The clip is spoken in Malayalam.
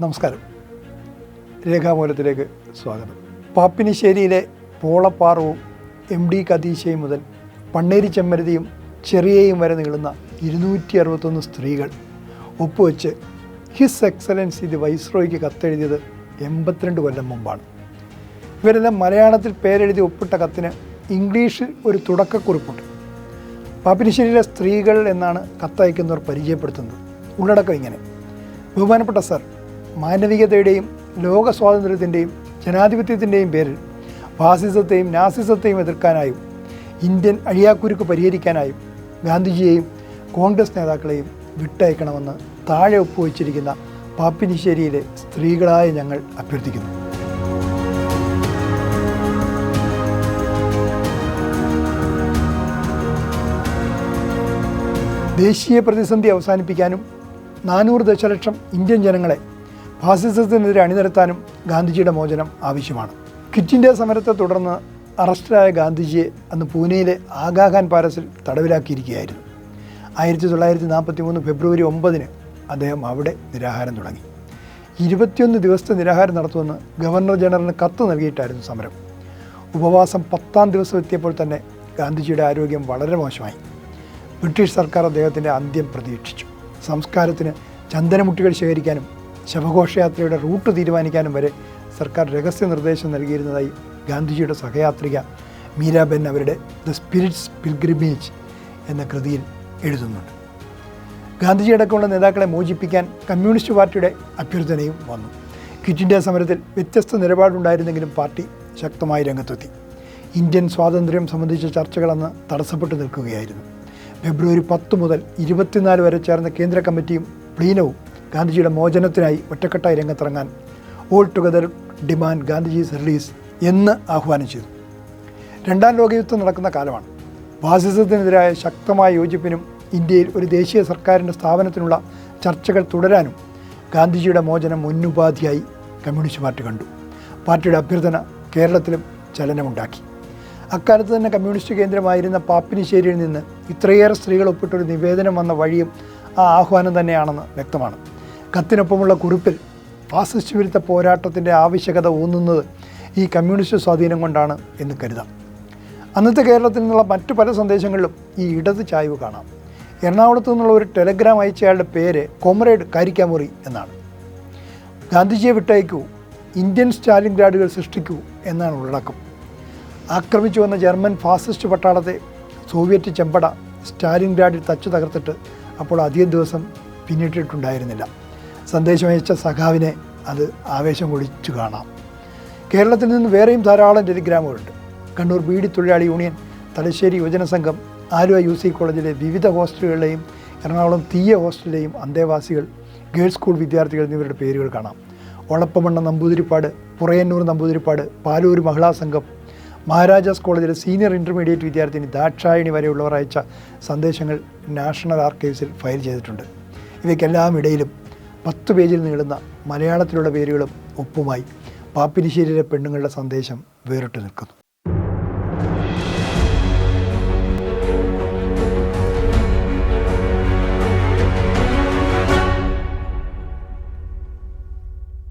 നമസ്കാരം. രേഖാമൂലത്തിലേക്ക് സ്വാഗതം. പാപ്പിനിശ്ശേരിയിലെ പോളപ്പാറവും എം ഡി കതീശയും മുതൽ പണ്ണേരി ചെമ്മരുതിയും ചെറിയയും വരെ നീളുന്ന ഇരുന്നൂറ്റി അറുപത്തൊന്ന് സ്ത്രീകൾ ഒപ്പുവെച്ച് ഹിസ് എക്സലൻസി ദി വൈസ്രോയ്ക്ക് കത്തെഴുതിയത് എൺപത്തിരണ്ട് കൊല്ലം മുമ്പാണ്. ഇവരെല്ലാം മലയാളത്തിൽ പേരെഴുതി ഒപ്പിട്ട കത്തിന് ഇംഗ്ലീഷിൽ ഒരു തുടക്കക്കുറിപ്പുണ്ട്. പാപ്പിനിശ്ശേരിയിലെ സ്ത്രീകൾ എന്നാണ് കത്തയക്കുന്നവർ പരിചയപ്പെടുത്തുന്നത്. ഉള്ളടക്കം ഇങ്ങനെ. ബഹുമാനപ്പെട്ട സർ മാനവികതയുടെയും ലോക സ്വാതന്ത്ര്യത്തിന്റെയും ജനാധിപത്യത്തിന്റെയും പേരിൽ ഫാസിസത്തെയും നാസിസത്തെയും എതിർക്കാനായും ഇന്ത്യൻ അഴിയാക്കുരുക്ക് പരിഹരിക്കാനായും ഗാന്ധിജിയെയും കോൺഗ്രസ് നേതാക്കളെയും വിട്ടയക്കണമെന്ന് താഴെ ഒപ്പുവച്ചിരിക്കുന്ന പാപ്പിനിശ്ശേരിയിലെ സ്ത്രീകളായ ഞങ്ങൾ അഭ്യർത്ഥിക്കുന്നു. ദേശീയ പ്രതിസന്ധി അവസാനിപ്പിക്കാനും നാനൂറ് ദശലക്ഷം ഇന്ത്യൻ ജനങ്ങളെ ഫാസിസത്തിനെതിരെ അണിനിരത്താനും ഗാന്ധിജിയുടെ മോചനം ആവശ്യമാണ്. ക്വിറ്റ് ഇന്ത്യ സമരത്തെ തുടർന്ന് അറസ്റ്റിലായ ഗാന്ധിജിയെ അന്ന് പൂനെയിലെ ആഗാഖാൻ പാലസിൽ തടവിലാക്കിയിരിക്കുകയായിരുന്നു. ആയിരത്തി തൊള്ളായിരത്തി നാൽപ്പത്തി മൂന്ന് ഫെബ്രുവരി ഒമ്പതിന് അദ്ദേഹം അവിടെ നിരാഹാരം തുടങ്ങി. ഇരുപത്തിയൊന്ന് ദിവസത്തെ നിരാഹാരം നടത്തുമെന്ന് ഗവർണർ ജനറലിന് കത്ത് നൽകിയിട്ടായിരുന്നു സമരം. ഉപവാസം പത്താം ദിവസം എത്തിയപ്പോൾ തന്നെ ഗാന്ധിജിയുടെ ആരോഗ്യം വളരെ മോശമായി. ബ്രിട്ടീഷ് സർക്കാർ അദ്ദേഹത്തിന്റെ അന്ത്യം പ്രതീക്ഷിച്ചു. സംസ്കാരത്തിന് ചന്ദനമുട്ടികൾ ശേഖരിക്കാനും ശവഘോഷയാത്രയുടെ റൂട്ട് തീരുമാനിക്കാനും വരെ സർക്കാർ രഹസ്യ നിർദ്ദേശം നൽകിയിരുന്നതായി ഗാന്ധിജിയുടെ സഹയാത്രിക മീരാബെൻ അവരുടെ ദ സ്പിരിറ്റ്സ് പിൽഗ്രിമേജ് എന്ന കൃതിയിൽ എഴുതുന്നുണ്ട്. ഗാന്ധിജി അടക്കമുള്ള നേതാക്കളെ മോചിപ്പിക്കാൻ കമ്മ്യൂണിസ്റ്റ് പാർട്ടിയുടെ അഭ്യർത്ഥനയും വന്നു. ക്വിറ്റ് ഇന്ത്യ സമരത്തിൽ വ്യത്യസ്ത നിലപാടുണ്ടായിരുന്നെങ്കിലും പാർട്ടി ശക്തമായി രംഗത്തെത്തി. ഇന്ത്യൻ സ്വാതന്ത്ര്യം സംബന്ധിച്ച ചർച്ചകൾ അന്ന് തടസ്സപ്പെട്ടു നിൽക്കുകയായിരുന്നു. ഫെബ്രുവരി പത്ത് മുതൽ ഇരുപത്തിനാല് വരെ ചേർന്ന കേന്ദ്ര കമ്മിറ്റിയും പ്ലീനവും ഗാന്ധിജിയുടെ മോചനത്തിനായി ഒറ്റക്കെട്ടായി രംഗത്തിറങ്ങാൻ all together demand Gandhiji's release എന്ന് ആഹ്വാനം ചെയ്തു രണ്ടാം ലോകയുദ്ധം നടക്കുന്ന കാലമാണ്. ഫാസിസത്തിനെതിരായ ശക്തമായ യോജിപ്പിനും ഇന്ത്യയിൽ ഒരു ദേശീയ സർക്കാരിന്റെ സ്ഥാപനത്തിനുള്ള ചർച്ചകൾ തുടരാനും ഗാന്ധിജിയുടെ മോചനം മുന്നുപാധിയായി കമ്മ്യൂണിസ്റ്റ് പാർട്ടി കണ്ടു. പാർട്ടിയുടെ അഭ്യർത്ഥന കേരളത്തിലും ചലനമുണ്ടാക്കി. അക്കാലത്ത് തന്നെ കമ്മ്യൂണിസ്റ്റ് കേന്ദ്രമായിരുന്ന പാപ്പിനിശ്ശേരിയിൽ നിന്ന് ഇത്രയേറെ സ്ത്രീകൾ ഒപ്പിട്ടൊരു നിവേദനം വന്ന വഴിയും ആ ആഹ്വാനം തന്നെയാണെന്ന് വ്യക്തമാണ്. കത്തിനൊപ്പമുള്ള കുറിപ്പിൽ ഫാസിസ്റ്റ് വിരുദ്ധ പോരാട്ടത്തിന്റെ ആവശ്യകത ഊന്നുന്നത് ഈ കമ്മ്യൂണിസ്റ്റ് സ്വാധീനം കൊണ്ടാണ് എന്ന് കരുതാം. അന്നത്തെ കേരളത്തിൽ നിന്നുള്ള മറ്റു പല സന്ദേശങ്ങളിലും ഈ ഇടത് ചായ്വ് കാണാം. എറണാകുളത്തു നിന്നുള്ള ഒരു ടെലഗ്രാം അയച്ചയാളുടെ പേര് കോമ്രേഡ് കാരിക്കാമുറി എന്നാണ്. ഗാന്ധിജിയെ വിട്ടയക്കൂ ഇന്ത്യൻ സ്റ്റാലിൻ ഗ്രാഡുകൾ സൃഷ്ടിക്കൂ എന്നാണ് ഉള്ളടക്കം. ആക്രമിച്ചു വന്ന ജർമ്മൻ ഫാസിസ്റ്റ് പട്ടാളത്തെ സോവിയറ്റ് ചെമ്പട സ്റ്റാലിൻ ഗ്രാഡിൽ തച്ചു തകർത്തിട്ട് അപ്പോൾ അധികം ദിവസം പിന്നിട്ടിട്ടുണ്ടായിരുന്നില്ല. സന്ദേശമയച്ച സഖാവിനെ അത് ആവേശം കൊളിച്ചു കാണാം. കേരളത്തിൽ നിന്ന് വേറെയും ധാരാളം ടെലിഗ്രാമുകളുണ്ട്. കണ്ണൂർ ബീഡി തൊഴിലാളി യൂണിയൻ തലശ്ശേരി യുവജന സംഘം ആലുവ യു സി കോളേജിലെ വിവിധ ഹോസ്റ്റലുകളിലെയും എറണാകുളം തീയ ഹോസ്റ്റലിലെയും അന്തേവാസികൾ ഗേൾസ് സ്കൂൾ വിദ്യാർത്ഥികൾ എന്നിവരുടെ പേരുകൾ കാണാം. ഒളപ്പമണ്ണ നമ്പൂതിരിപ്പാട് പുറയന്നൂർ നമ്പൂതിരിപ്പാട് പാലൂർ മഹിളാ സംഘം മഹാരാജാസ് കോളേജിലെ സീനിയർ ഇന്റർമീഡിയറ്റ് വിദ്യാർത്ഥിനി ദാക്ഷായണി വരെയുള്ളവർ അയച്ച സന്ദേശങ്ങൾ നാഷണൽ ആർക്കൈവ്സിൽ ഫയൽ ചെയ്തിട്ടുണ്ട്. ഇവയ്ക്കെല്ലാം ഇടയിലും പത്ത് പേജിൽ നീളുന്ന മലയാളത്തിലുള്ള പേരുകളും ഒപ്പുമായി പാപ്പിനിശ്ശേരിയിലെ പെണ്ണുങ്ങളുടെ സന്ദേശം വേറിട്ട് നിൽക്കുന്നു.